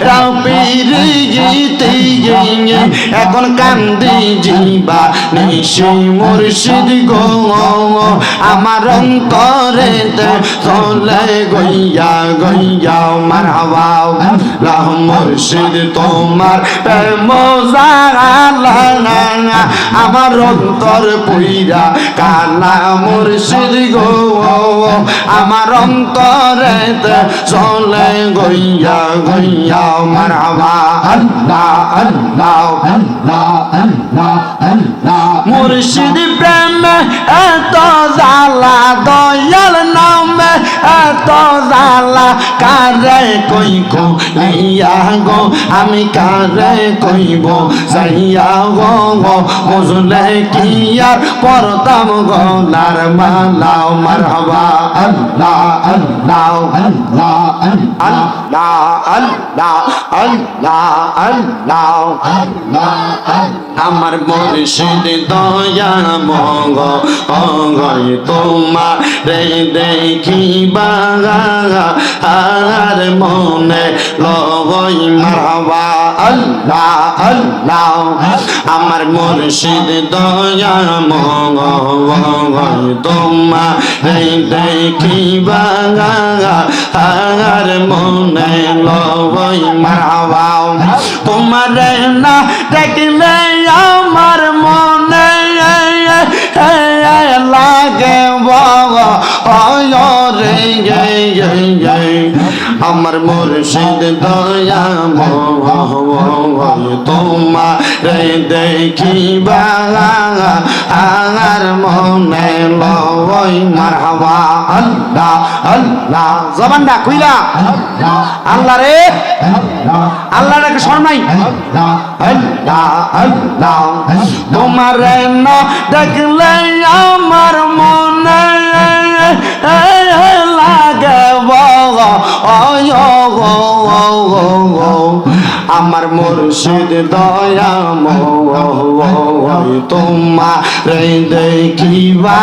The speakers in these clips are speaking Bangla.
Ramir এখন কান্দি জিবা নিশি মুর্শিদ গো আমার অন্তরে চলে গইয়া গইয়া মার হাওয়া লাহ মুর্শিদ, তোমার প্রেম আমার অন্তর পুইরা কালা মুর্শিদ গো আমার অন্তরে চলে গইয়া গইয়া মার হাওয়া আল্লাহ মুর্শিদ প্রেম এত জালা দয়াল নামে এত জালা কারে কই ইয়া গো, আমি কারে কইব? যাইয়া গো গো, বুঝলে কি আর পরতাম গলার মালাও মারহাবা, আল্লাহ আল্লাহ আল্লাহ। আল্লাহ আল্লাহ আল্লাহ আমার দয়া মঙ্গ অঙ্গ তোমার রে বাগা আর মনে লগই মারবা। আল্লাহ আল্লাহ, আমার মুর্শিদ দয়া মঙ্গ অঙ্গই তোমার দেখিবা আর মনে লগই মারবা তোমার না দেখলে আমার মনে লাগে রে আমার মুর্শিদ দয়া তোমার দেখিবা আর মনে লই মারহাবা। আল্লাহ আল্লাহ, জবানটা কইলা আল্লাহ রে। আল্লাহ রে শর্মাই আল্লাহ আল্লাহ, তোমার দেখলে আমার মনে oh, oh, oh. আমার মুর্শিদ দয়া তোমার দেখিবা।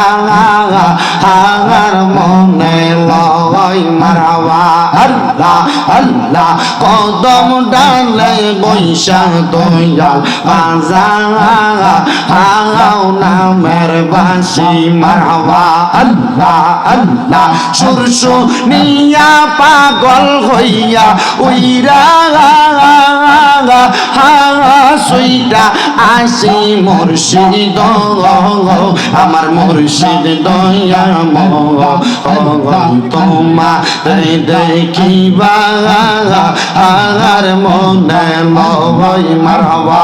আমার মনে লয় মারাবা। আল্লাহ আল্লাহ, কদম ডালে বৈশা দয়াল বাজাও নামের বাসি মারাবা। আল্লাহ আল্লাহ, সুরসু নিয়া পাগল হইয়া উইরা। সুইটা আসি মুর্শিদ আমার মুর্শিদ দয়া তোমা দেখিবা আর মনে লই মারবা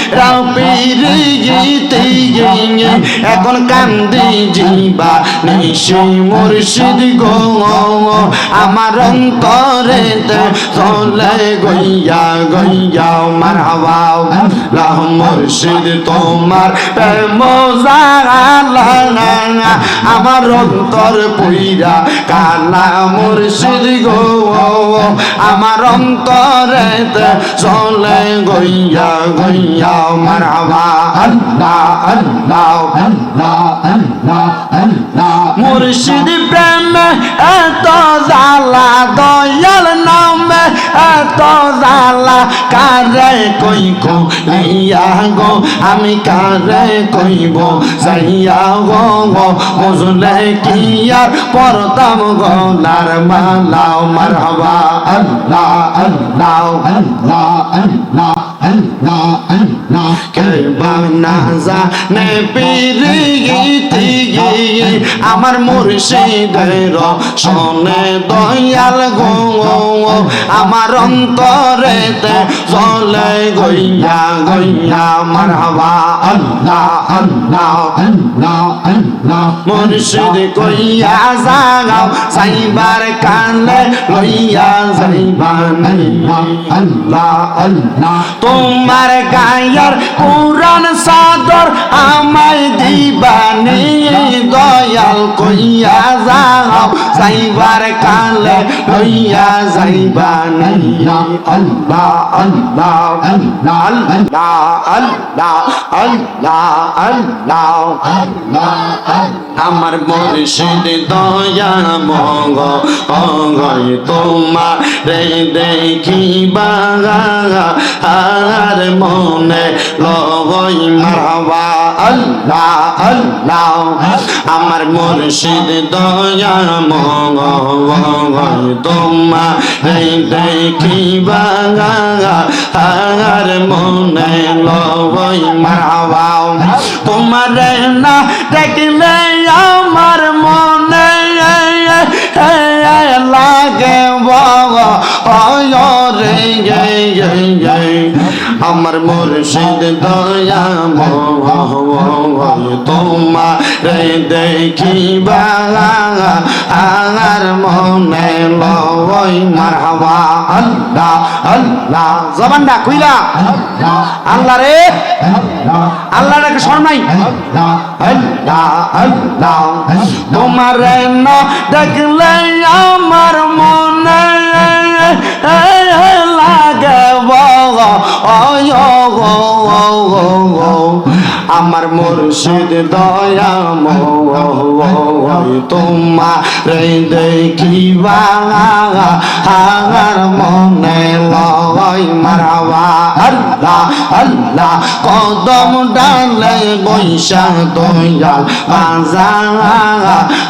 এখন কান্দি জিবা নিশি মুর্শিদ গো আমার অন্তরে চলে গইয়া গইয়া মারহাবা। লাহ মুর্শিদ, তোমার আমার অন্তর পুইরা কালা মুর্শিদ গো, আমার অন্তরে চলে গইয়া গইয়া মারহাবা, আল্লাহ আল্লাহ আল্লাহ আল্লাহ আল্লাহ। প্রেম এত জালা দয়াল কারে কই কো ইয়া গো আমি কারে কইব? যাইয়া গো গো, বুঝলে কি আর পরতাম গলার মালাও, মারহাবা, আল্লাহ আল্লাহ আল্লাহ আল্লাহ। আমার মুর্শিদের শোনে দয়াল গো আমার অন্তরে চলে গইয়া গইয়া মারহাবা আল্লাহ আল্লাহ আল্লাহ আল্লাহ মুর্শিদ কইয়া জাগাও সাইবার কানে লইয়া যাইবানি আল্লাহ আল্লাহ তোমার গায়ার পুরান সাদর আমায় দিবানি দয়াল কইয়া যাও। যাইবার কালে লইয়া যাইবা নাইয়া। আল্লাহ আল্লাহ আল্লাহ আল্লাহ আল্লাহ আল্লাহ। আমার মুর্শিদ দয়া মঙ্গ অঙ্গই তোমার রে দেখিবা। আর মনে লগই মারবা। আল্লাহ আল্লাহ আমার মুর্শিদ দয়া মঙ্গ অঙ্গই তোমার রে দেখিবা আর মনে লগই মারবা তোমার না দেখলে আমার মনে লাগে বাবা রে আমার মুর্শিদ দয়া তোমার দেখিবা আর মনে লই মারহাবা। আল্লাহ আল্লাহ জবানটা কইলা আল্লাহ রে। আল্লাহ রে শরম নাই। আল্লাহ আল্লাহ তোমার দেখলে আমার মুর্শিদ দয়া তোমার দেখিবা। আমার মনে লয় মারাবা। আল্লাহ আল্লাহ, কদম ডালে বৈশা দয়াল বাজা।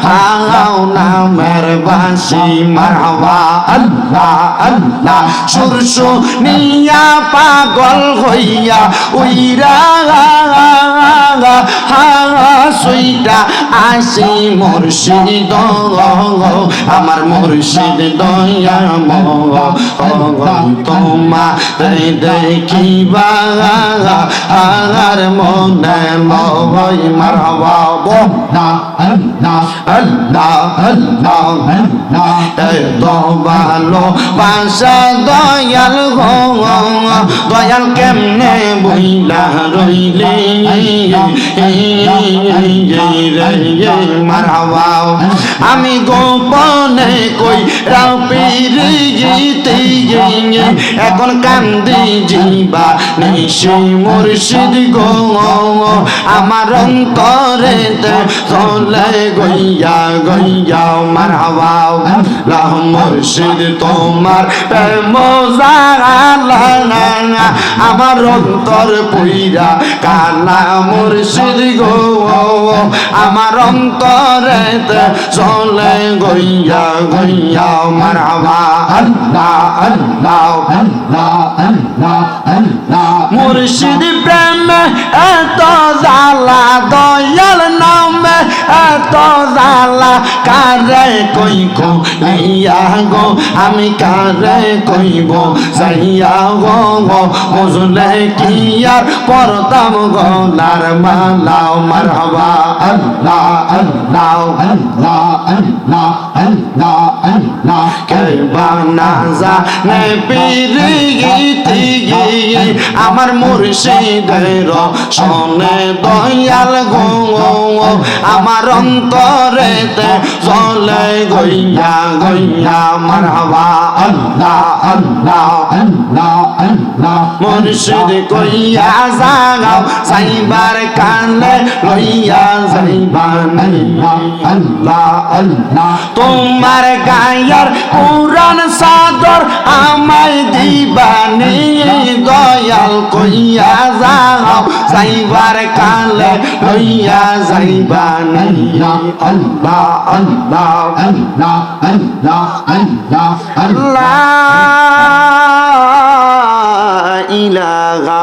হাও নামের বাসি মারহাবা আল্লাহ আল্লাহ, সুরসু নিয়া পাগল হইয়া উইরা। সুইটা আমার মুর্শিদ দয়া তোমা দেখিবা আর মনে লই মারবা আল্লাহ আল্লাহ ভালো বাসা, দয়াল দয়াল কেমনে বইলা রইলে? মারহাবা আমি গোপনে কই রাপিরি গীতে এখন কান্দি জিবা নিশি মুর্শিদ গো আমার অন্তরে চলে গইয়া গইয়া, মারহাবা লাহ মুর্শিদ, তোমার প্রেম আমার অন্তর পুইরা কালা মুর্শিদ গো আমার অন্তরে চলে গইয়া গইয়া মারহাবা আল্লাহ আল্লাহ মুর্শিদ কারে কই লাইয়া ইয়া গো আমি কারে কইব? যাইয়া গো গো বুঝলে কি আর পরতাম গলার মালাও, মারহাবা, আল্লাহ আল্লাহ আল্লাহ আল্লাহ আল্লাহ আল্লাহ। আমার মুর্শিদের শোনে দয়াল গো আমার অন্তরে চলে গইয়া গইয়া মারহাবা আল্লাহ আল্লাহ আল্লাহ মুর্শিদ কইয়া জাগাও সাইবার কানে লইয়া যাইবানি আল্লাহ আল্লাহ। তোমার গায়ের পুরান সাদর আমায় দিবানি দয়াল কইয়া যাও যাইবার কালে লইয়া যাইবানি। আল্লাহ আল্লাহ আল্লাহ ইলাহা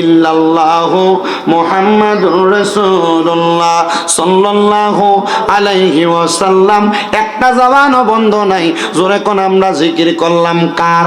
ইল্লাল্লাহু মুহাম্মাদুর রাসূলুল্লাহ সাল্লাল্লাহু আলাইহি ওয়াসাল্লাম। একটা জবানও বন্ধ নাই। জোরে কোন আমরা জিকির করলাম কার?